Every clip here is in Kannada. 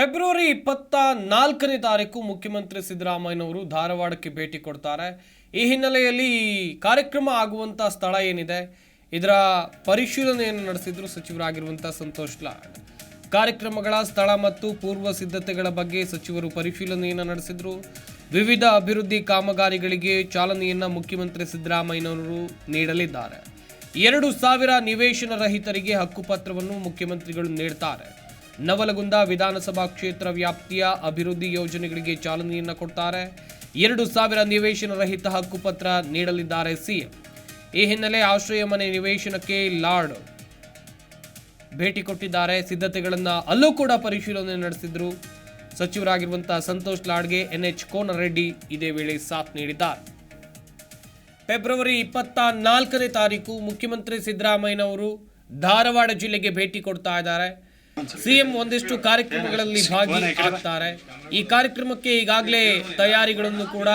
ಫೆಬ್ರವರಿ ಇಪ್ಪತ್ತ ನಾಲ್ಕನೇ ತಾರೀಕು ಮುಖ್ಯಮಂತ್ರಿ ಸಿದ್ದರಾಮಯ್ಯನವರು ಧಾರವಾಡಕ್ಕೆ ಭೇಟಿ ಕೊಡ್ತಾರೆ. ಈ ಹಿನ್ನೆಲೆಯಲ್ಲಿ ಕಾರ್ಯಕ್ರಮ ಆಗುವಂಥ ಸ್ಥಳ ಏನಿದೆ? ಇದರ ಪರಿಶೀಲನೆಯನ್ನು ನಡೆಸಿದ್ರು ಸಚಿವರಾಗಿರುವಂಥ ಸಂತೋಷ್ ಲಾಡ್. ಕಾರ್ಯಕ್ರಮಗಳ ಸ್ಥಳ ಮತ್ತು ಪೂರ್ವ ಸಿದ್ಧತೆಗಳ ಬಗ್ಗೆ ಸಚಿವರು ಪರಿಶೀಲನೆಯನ್ನು ನಡೆಸಿದ್ರು. ವಿವಿಧ ಅಭಿವೃದ್ಧಿ ಕಾಮಗಾರಿಗಳಿಗೆ ಚಾಲನೆಯನ್ನು ಮುಖ್ಯಮಂತ್ರಿ ಸಿದ್ದರಾಮಯ್ಯನವರು ನೀಡಲಿದ್ದಾರೆ. ಎರಡು ಸಾವಿರ ನಿವೇಶನ ರಹಿತರಿಗೆ ಹಕ್ಕುಪತ್ರವನ್ನು ಮುಖ್ಯಮಂತ್ರಿಗಳು ನೀಡ್ತಾರೆ. ನವಲಗುಂದ ವಿಧಾನಸಭಾ ಕ್ಷೇತ್ರ ವ್ಯಾಪ್ತಿಯ ಅಭಿವೃದ್ಧಿ ಯೋಜನೆಗಳಿಗೆ ಚಾಲನೆಯನ್ನು ಕೊಡ್ತಾರೆ. ಎರಡು ಸಾವಿರ ನಿವೇಶನ ರಹಿತ ಹಕ್ಕುಪತ್ರ ನೀಡಲಿದ್ದಾರೆ ಸಿಎಂ. ಈ ಹಿನ್ನೆಲೆ ಆಶ್ರಯ ಮನೆ ನಿವೇಶನಕ್ಕೆ ಲಾರ್ಡ್ ಭೇಟಿ ಕೊಟ್ಟಿದ್ದಾರೆ. ಸಿದ್ಧತೆಗಳನ್ನು ಅಲ್ಲೂ ಕೂಡ ಪರಿಶೀಲನೆ ನಡೆಸಿದ್ರು. ಸಚಿವರಾಗಿರುವಂತಹ ಸಂತೋಷ್ ಲಾಡ್ಗೆ, ಎನ್ಎಚ್ ಕೋನರೆಡ್ಡಿ ಇದೇ ವೇಳೆ ಸಾಥ್ ನೀಡಿದ್ದಾರೆ. ಫೆಬ್ರವರಿ ಇಪ್ಪತ್ತ ನಾಲ್ಕನೇ ತಾರೀಕು ಮುಖ್ಯಮಂತ್ರಿ ಸಿದ್ದರಾಮಯ್ಯನವರು ಧಾರವಾಡ ಜಿಲ್ಲೆಗೆ ಭೇಟಿ ಕೊಡ್ತಾ ಇದ್ದಾರೆ. ಸಿಎಂ ಒಂದಿಷ್ಟು ಕಾರ್ಯಕ್ರಮಗಳಲ್ಲಿ ಭಾಗಿ ಆಗ್ತಾರೆ ಈ ಕಾರ್ಯಕ್ರಮಕ್ಕೆ ಈಗಾಗಲೇ ತಯಾರಿಗಳನ್ನು ಕೂಡ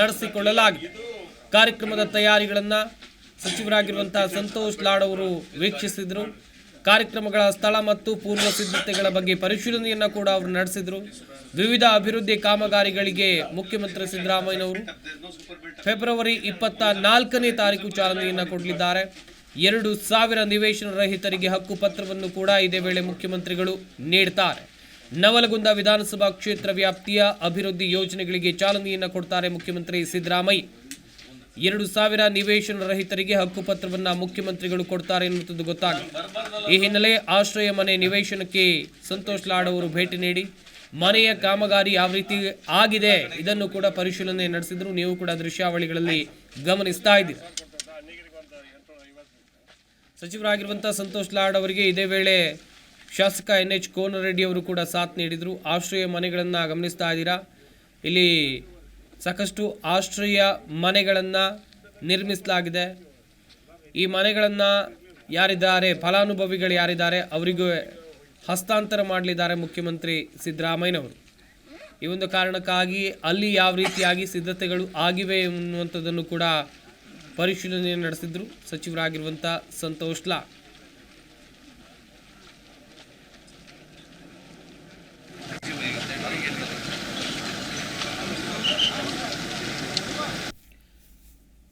ನಡೆಸಿಕೊಳ್ಳಲಾಗಿದೆ. ಕಾರ್ಯಕ್ರಮದ ತಯಾರಿಗಳನ್ನ ಸಚಿವರಾಗಿರುವಂತಹ ಸಂತೋಷ್ ಲಾಡ್ ಅವರು ವೀಕ್ಷಿಸಿದ್ರು. ಕಾರ್ಯಕ್ರಮಗಳ ಸ್ಥಳ ಮತ್ತು ಪೂರ್ವ ಸಿದ್ಧತೆಗಳ ಬಗ್ಗೆ ಪರಿಶೀಲನೆಯನ್ನು ಕೂಡ ಅವರು ನಡೆಸಿದ್ರು. ವಿವಿಧ ಅಭಿವೃದ್ಧಿ ಕಾಮಗಾರಿಗಳಿಗೆ ಮುಖ್ಯಮಂತ್ರಿ ಸಿದ್ದರಾಮಯ್ಯನವರು ಫೆಬ್ರವರಿ ಇಪ್ಪತ್ತ ನಾಲ್ಕನೇ ತಾರೀಕು ಚಾಲನೆಯನ್ನ ಕೊಡಲಿದ್ದಾರೆ. ಎರಡು ಸಾವಿರ ನಿವೇಶನ ರಹಿತರಿಗೆ ಹಕ್ಕು ಪತ್ರವನ್ನು ಕೂಡ ಇದೇ ವೇಳೆ ಮುಖ್ಯಮಂತ್ರಿಗಳು ನೀಡ್ತಾರೆ. ನವಲಗುಂದ ವಿಧಾನಸಭಾ ಕ್ಷೇತ್ರ ವ್ಯಾಪ್ತಿಯ ಅಭಿವೃದ್ಧಿ ಯೋಜನೆಗಳಿಗೆ ಚಾಲನೆಯನ್ನು ಕೊಡ್ತಾರೆ ಮುಖ್ಯಮಂತ್ರಿ ಸಿದ್ದರಾಮಯ್ಯ. ಎರಡು ಸಾವಿರ ನಿವೇಶನ ರಹಿತರಿಗೆ ಹಕ್ಕುಪತ್ರವನ್ನ ಮುಖ್ಯಮಂತ್ರಿಗಳು ಕೊಡ್ತಾರೆ ಎನ್ನುವಂಥದ್ದು ಗೊತ್ತಾಗಿದೆ ಈ ಹಿನ್ನೆಲೆ ಆಶ್ರಯ ಮನೆ ನಿವೇಶನಕ್ಕೆ ಸಂತೋಷ್ ಲಾಡ್ ಅವರು ಭೇಟಿ ನೀಡಿ, ಮನೆಯ ಕಾಮಗಾರಿ ಯಾವ ರೀತಿ ಆಗಿದೆ ಇದನ್ನು ಕೂಡ ಪರಿಶೀಲನೆ ನಡೆಸಿದ್ರು. ನೀವು ಕೂಡ ದೃಶ್ಯಾವಳಿಗಳಲ್ಲಿ ಗಮನಿಸ್ತಾ ಇದ್ದೀರಿ. ಸಚಿವರಾಗಿರುವಂತಹ ಸಂತೋಷ್ ಲಾಡ್ ಅವರಿಗೆ ಇದೇ ವೇಳೆ ಶಾಸಕ ಎನ್ ಎಚ್ ಕೋನರೆಡ್ಡಿ ಅವರು ಕೂಡ ಸಾಥ್ ನೀಡಿದರು. ಆಶ್ರಯ ಮನೆಗಳನ್ನು ಗಮನಿಸ್ತಾ ಇದ್ದೀರಾ? ಇಲ್ಲಿ ಸಾಕಷ್ಟು ಆಶ್ರಯ ಮನೆಗಳನ್ನು ನಿರ್ಮಿಸಲಾಗಿದೆ. ಈ ಮನೆಗಳನ್ನು ಯಾರಿದ್ದಾರೆ? ಫಲಾನುಭವಿಗಳು ಯಾರಿದ್ದಾರೆ? ಅವರಿಗೂ ಹಸ್ತಾಂತರ ಮಾಡಲಿದ್ದಾರೆ ಮುಖ್ಯಮಂತ್ರಿ ಸಿದ್ದರಾಮಯ್ಯನವರು. ಈ ಒಂದು ಕಾರಣಕ್ಕಾಗಿ ಅಲ್ಲಿ ಯಾವ ರೀತಿಯಾಗಿ ಸಿದ್ಧತೆಗಳು ಆಗಿವೆ ಎನ್ನುವಂಥದ್ದನ್ನು ಕೂಡ ಪರಿಶೀಲನೆ ನಡೆಸಿದ್ರು ಸಚಿವರಾಗಿರುವಂಥ ಸಂತೋಷ್ ಲಾ.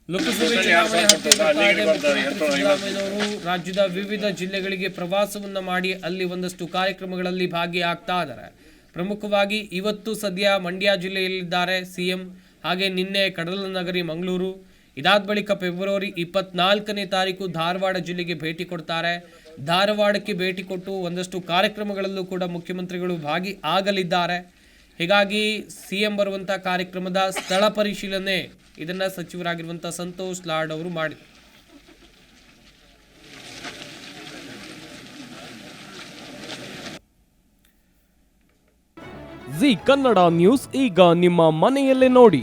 ಲೋಕಸಭೆ ಚುನಾವಣೆ ರಾಜ್ಯದ ವಿವಿಧ ಜಿಲ್ಲೆಗಳಿಗೆ ಪ್ರವಾಸವನ್ನ ಮಾಡಿ ಅಲ್ಲಿ ಒಂದಷ್ಟು ಕಾರ್ಯಕ್ರಮಗಳಲ್ಲಿ ಭಾಗಿಯಾಗ್ತಾ ಇದ್ದಾರೆ. ಪ್ರಮುಖವಾಗಿ ಇವತ್ತು ಸದ್ಯ ಮಂಡ್ಯ ಜಿಲ್ಲೆಯಲ್ಲಿದ್ದಾರೆ ಸಿಎಂ. ಹಾಗೆ ನಿನ್ನೆ ಕಡಲ ನಗರಿ ಮಂಗಳೂರು ಇದಾದ ಬಳಿಕ ಫೆಬ್ರವರಿ ಇಪ್ಪತ್ನಾಲ್ಕನೇ ತಾರೀಕು ಧಾರವಾಡ ಜಿಲ್ಲೆಗೆ ಭೇಟಿ ಕೊಡ್ತಾರೆ. ಧಾರವಾಡಕ್ಕೆ ಭೇಟಿ ಕೊಟ್ಟು ಒಂದಷ್ಟು ಕಾರ್ಯಕ್ರಮಗಳಲ್ಲೂ ಕೂಡ ಮುಖ್ಯಮಂತ್ರಿಗಳು ಭಾಗಿ ಆಗಲಿದ್ದಾರೆ. ಹೀಗಾಗಿ ಸಿ ಎಂ ಬರುವಂಥ ಕಾರ್ಯಕ್ರಮದ ಸ್ಥಳ ಪರಿಶೀಲನೆ ಇದನ್ನು ಸಚಿವರಾಗಿರುವಂಥ ಸಂತೋಷ್ ಲಾಡ್ ಅವರು ಮಾಡಿ ಜಿ ಕನ್ನಡ ನ್ಯೂಸ್ ಈಗ ನಿಮ್ಮ ಮನೆಯಲ್ಲೇ ನೋಡಿ.